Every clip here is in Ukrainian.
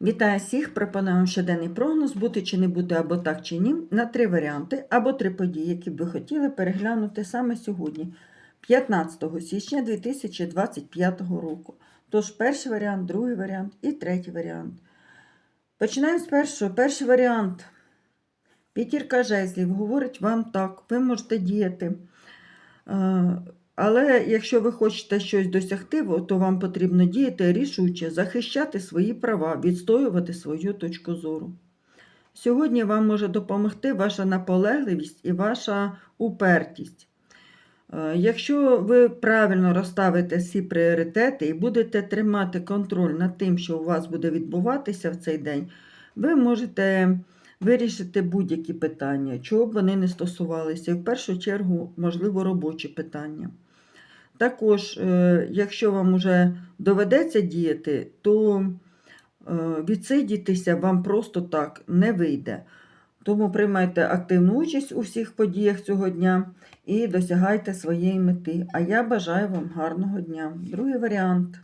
Вітаю всіх! Пропонуємо щоденний прогноз, бути чи не бути, або так чи ні, на три варіанти, або три події, які б ви хотіли переглянути саме сьогодні, 15 січня 2025 року. Тож перший варіант, другий варіант і третій варіант. Починаємо з першого. Перший варіант. П'ятірка жезлів говорить вам так, ви можете діяти. Але якщо ви хочете щось досягти, то вам потрібно діяти рішуче, захищати свої права, відстоювати свою точку зору. Сьогодні вам може допомогти ваша наполегливість і ваша упертість. Е, Якщо ви правильно розставите всі пріоритети і будете тримати контроль над тим, що у вас буде відбуватися в цей день, ви можете вирішити будь-які питання, чого б вони не стосувалися, і в першу чергу, можливо, робочі питання. Також, е, якщо вам уже доведеться діяти, то е, відсидітися вам просто так не вийде. Тому приймайте активну участь у всіх подіях цього дня і досягайте своєї мети. А я бажаю вам гарного дня. Другий варіант.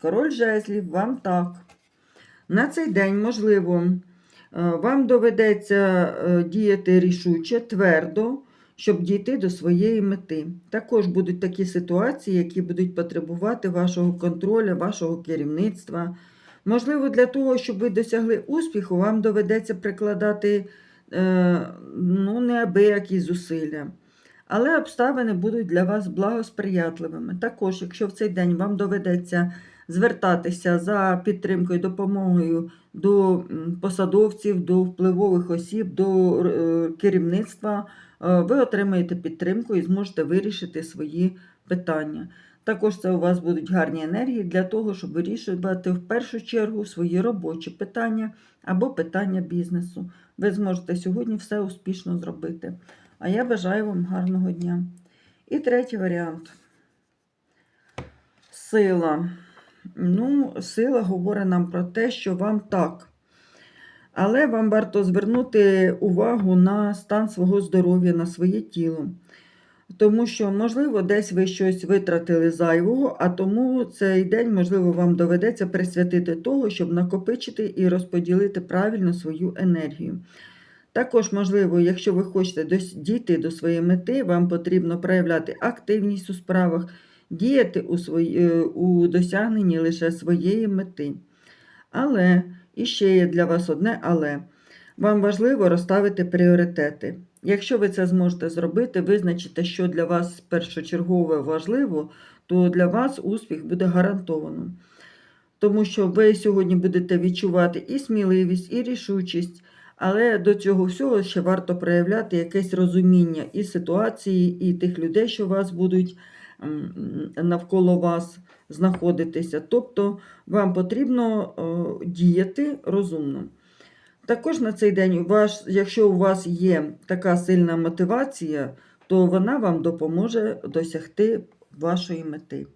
Король жезлів, вам так. На цей день, можливо, е, вам доведеться діяти рішуче, твердо, щоб дійти до своєї мети. Також будуть такі ситуації, які будуть потребувати вашого контролю, вашого керівництва. Можливо, для того, щоб ви досягли успіху, вам доведеться прикладати е, ну, неабиякі зусилля. Але обставини будуть для вас благосприятливими. Також, якщо в цей день вам доведеться звертатися за підтримкою, допомогою до посадовців, до впливових осіб, до е, керівництва, е, ви отримаєте підтримку і зможете вирішити свої питання. Також це у вас будуть гарні енергії для того, щоб вирішувати в першу чергу свої робочі питання або питання бізнесу. Ви зможете сьогодні все успішно зробити. А я бажаю вам гарного дня. І третій варіант. Сила. Ну, сила говорить нам про те, що вам так. Але вам варто звернути увагу на стан свого здоров'я, на своє тіло. Тому що, можливо, десь ви щось витратили зайвого, а тому цей день, можливо, вам доведеться присвятити того, щоб накопичити і розподілити правильно свою енергію. Також, можливо, якщо ви хочете дійти до своєї мети, вам потрібно проявляти активність у справах, діяти у, свої, е, у досягненні лише своєї мети. Але, і ще є для вас одне але. Вам важливо розставити пріоритети. Якщо ви це зможете зробити, визначите, що для вас першочергове важливо, то для вас успіх буде гарантовано. Тому що ви сьогодні будете відчувати і сміливість, і рішучість, але до цього всього ще варто проявляти якесь розуміння і ситуації, і тих людей, що вас будуть навколо вас знаходитися. Тобто вам потрібно е, діяти розумно. Також на цей день, у вас, якщо у вас є така сильна мотивація, то вона вам допоможе досягти вашої мети.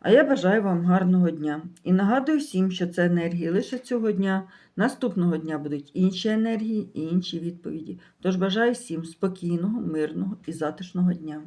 А я бажаю вам гарного дня. І нагадую всім, що це енергії лише цього дня. Наступного дня будуть інші енергії і інші відповіді. Тож бажаю всім спокійного, мирного і затишного дня.